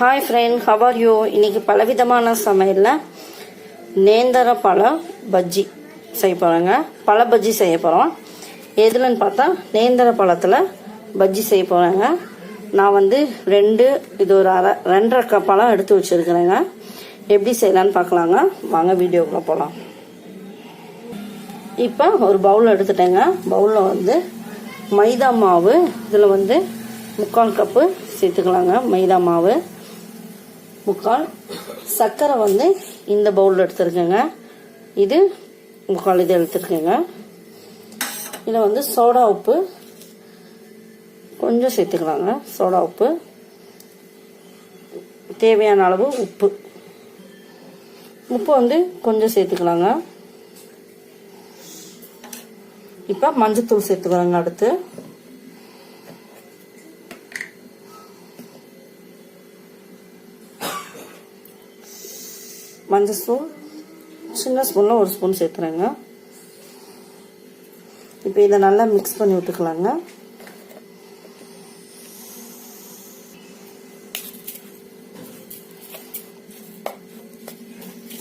Hi friend how are you இன்னைக்கு பலவிதமான சமையலில் நேந்திர பழ பஜ்ஜி செய்ய போகிறோங்க பழ பஜ்ஜி செய்ய போகிறோம் எதுலன்னு பார்த்தா நேந்திர பழத்தில் பஜ்ஜி செய்ய போகிறேங்க நான் வந்து ரெண்டு இது ஒரு அரை ரெண்டரை கப் பழம் எடுத்து வச்சுருக்கிறேங்க. எப்படி செய்யலான்னு பார்க்கலாங்க. வாங்க வீடியோக்குள்ளே போகலாம் இப்போ ஒரு பவுல் எடுத்துட்டேங்க. பவுலில் வந்து மைதா மாவு இதில் வந்து முக்கால் கப்பு சேர்த்துக்கலாங்க. மைதா மாவு. முக்கால் சர்க்கரை வந்து இந்த பவுலில் எடுத்துருக்கேங்க. இது முக்கால் இது எடுத்துருக்கேங்க. இதில் வந்து சோடா உப்பு கொஞ்சம் சேர்த்துக்கலாங்க. சோடா உப்பு. தேவையான அளவு உப்பு. உப்பு வந்து கொஞ்சம் சேர்த்துக்கலாங்க. இப்போ மஞ்சத்தூள் சேர்த்துக்கலாங்க அடுத்து. மஞ்சத்தூள் சின்ன ஸ்பூனில் ஒரு ஸ்பூன் சேர்த்துறேங்க இப்போ இதை நல்லா மிக்ஸ் பண்ணி விட்டுக்கலாங்க.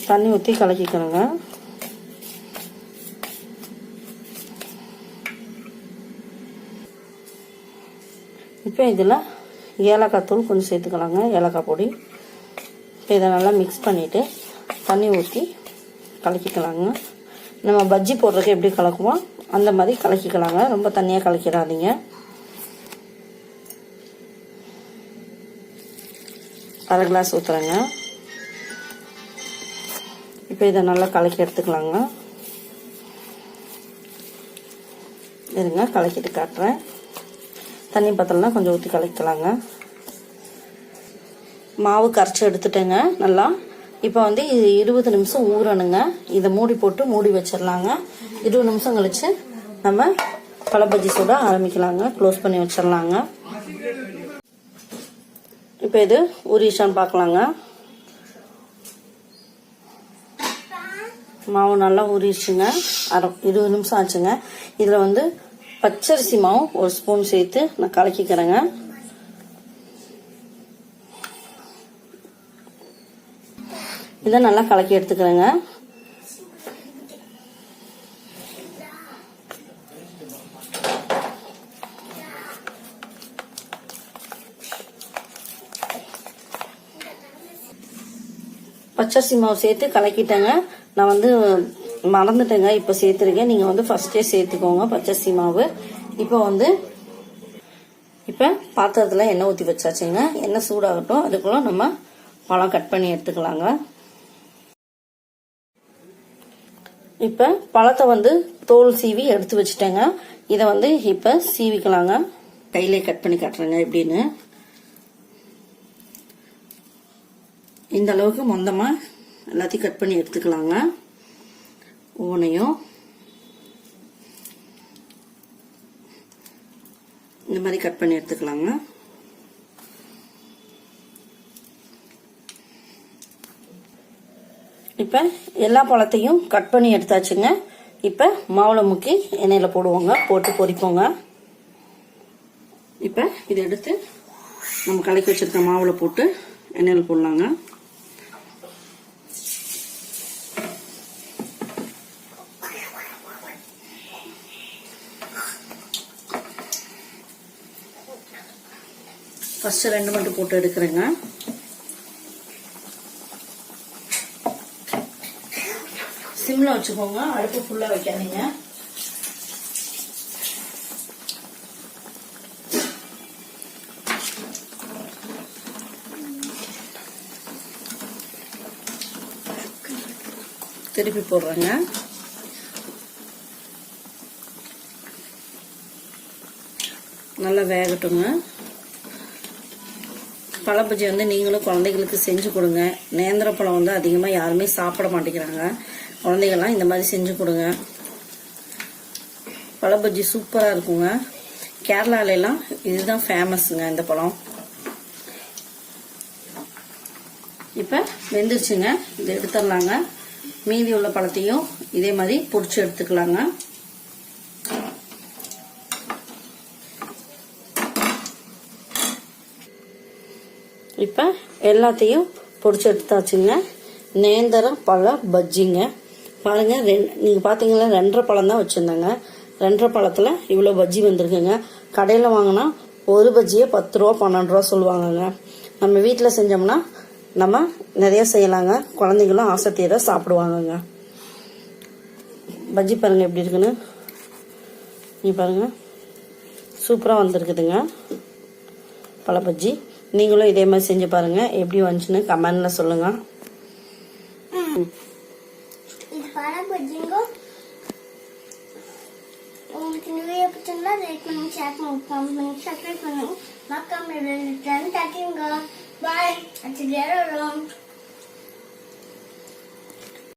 தண்ணி ஊற்றி கலக்கிக்கணுங்க இப்போ இதில் ஏலக்காய் தூள் கொஞ்சம் சேர்த்துக்கலாங்க ஏலக்காய் பொடி. இப்போ இதை நல்லா மிக்ஸ் பண்ணிவிட்டு தண்ணி ஊற்றி கலக்கிக்கலாங்க. நம்ம பஜ்ஜி போடுறதுக்கு எப்படி கலக்குமோ அந்த மாதிரி கலக்கிக்கலாங்க. ரொம்ப தண்ணியாக கலக்கிடாதீங்க. அரை கிளாஸ் ஊற்றுறேங்க இப்போ இதை நல்லா கலக்கி எடுத்துக்கலாங்க. இருங்க கலக்கிட்டு காட்டுறேன். தண்ணி பத்தலைனா கொஞ்சம் ஊற்றி கலக்கலாங்க. மாவு கரைச்சி எடுத்துட்டேங்க நல்லா. இப்போ வந்து இது இருபது நிமிஷம் ஊறணுங்க. இதை மூடி போட்டு மூடி வச்சிடலாங்க. இருபது நிமிஷம் கழிச்சு நம்ம பழபஜ்ஜி சுட ஆரம்பிக்கலாங்க. க்ளோஸ் பண்ணி வச்சிடலாங்க. இப்போ இது உரிஷான்னு பார்க்கலாங்க மாவு நல்லா உரிச்சுங்க அரை இருபது நிமிஷம் ஆச்சுங்க. இதில் வந்து பச்சரிசி மாவு ஒரு ஸ்பூன் சேர்த்து நான் கலக்கிக்கிறேங்க. இதை நல்லா கலக்கி எடுத்துக்கிறேங்க. பச்சரிசி மாவு சேர்த்து கலக்கிட்டேங்க. நான் வந்து மறந்துட்டேங்க இப்போ சேர்த்துருக்கேன். நீங்கள் வந்து ஃபஸ்ட்டே சேர்த்துக்கோங்க பச்சரிசி மாவு. இப்போ வந்து இப்போ பாத்திரத்தில் எண்ணெய் ஊற்றி வச்சாச்சுங்க. எண்ணெய் சூடாகட்டும். அதுக்குள்ள நம்ம பழம் கட் பண்ணி எடுத்துக்கலாங்க. இப்போ பழத்தை வந்து தோல் சீவி எடுத்து வச்சுட்டேங்க. இதை வந்து இப்போ சீவிக்கலாங்க. கையிலே கட் பண்ணி காட்டுறேங்க எப்படின்னு. இந்த அளவுக்கு மொந்தமாக எல்லாத்தையும் கட் பண்ணி எடுத்துக்கலாங்க. ஒவ்வொன்றையும் இந்த மாதிரி கட் பண்ணி எடுத்துக்கலாங்க. இப்போ எல்லா பழத்தையும் கட் பண்ணி எடுத்தாச்சுங்க. இப்போ மாவில் முக்கி எண்ணெயில் போடுவோங்க. போட்டு பொரிப்போங்க. இப்போ இதை எடுத்து நம்ம கலக்கி வச்சிருக்க மாவில் போட்டு எண்ணெயில் போடலாங்க. ஃபஸ்ட்டு ரெண்டு மட்டும் போட்டு எடுக்கிறேங்க. சிம்ல வச்சுக்கோங்க. அடுப்பு ஃபுல்லாக வைக்காதீங்க. திருப்பி போடுறேங்க. நல்லா வேகட்டுங்க. பழப்பஜ்ஜி வந்து நீங்களும் குழந்தைகளுக்கு செஞ்சு கொடுங்க. நேந்திர பழம் வந்து அதிகமாக யாருமே சாப்பிட மாட்டேங்கிறாங்க. குழந்தைகள்லாம் இந்த மாதிரி செஞ்சு கொடுங்க. பழப்பஜ்ஜி சூப்பராக இருக்குங்க. கேரளாலெல்லாம் இதுதான் ஃபேமஸுங்க இந்த பழம். இப்போ வெந்துருச்சுங்க. இதை எடுத்துடலாங்க. மீதி உள்ள பழத்தையும் இதே மாதிரி பிடிச்சி எடுத்துக்கலாங்க. இப்போ எல்லாத்தையும் பொடிச்சு எடுத்தாச்சுங்க. நேந்திரம் பழ பஜ்ஜிங்க. பாருங்க ரெண் நீங்கள் பார்த்தீங்களா ரெண்டரை பழம் தான் வச்சுருந்தாங்க. ரெண்டரை பழத்தில் இவ்வளோ பஜ்ஜி வந்திருக்குங்க. கடையில் வாங்கினா ஒரு பஜ்ஜியே பத்து ரூபா பன்னெண்டு ரூபா சொல்லுவாங்கங்க. நம்ம வீட்டில் செஞ்சோம்னா நம்ம நிறைய செய்யலாங்க. குழந்தைங்களும் ஆசை தான் சாப்பிடுவாங்கங்க. பஜ்ஜி பாருங்க எப்படி இருக்குன்னு. நீ பாருங்க. சூப்பராக வந்திருக்குதுங்க. பழ பஜ்ஜி. நீங்களும் இதே மாதிரி செஞ்சு பாருங்க. எப்படி வந்துச்சுன்னு கமெண்ட்ல சொல்லுங்க. చిన్న రేట్ మనం చేప ముప్పై మనం సపరేట్ మనం మక్క మీరు రిటర్న్ థర్టీన్గా బాయ్ అది జరగడం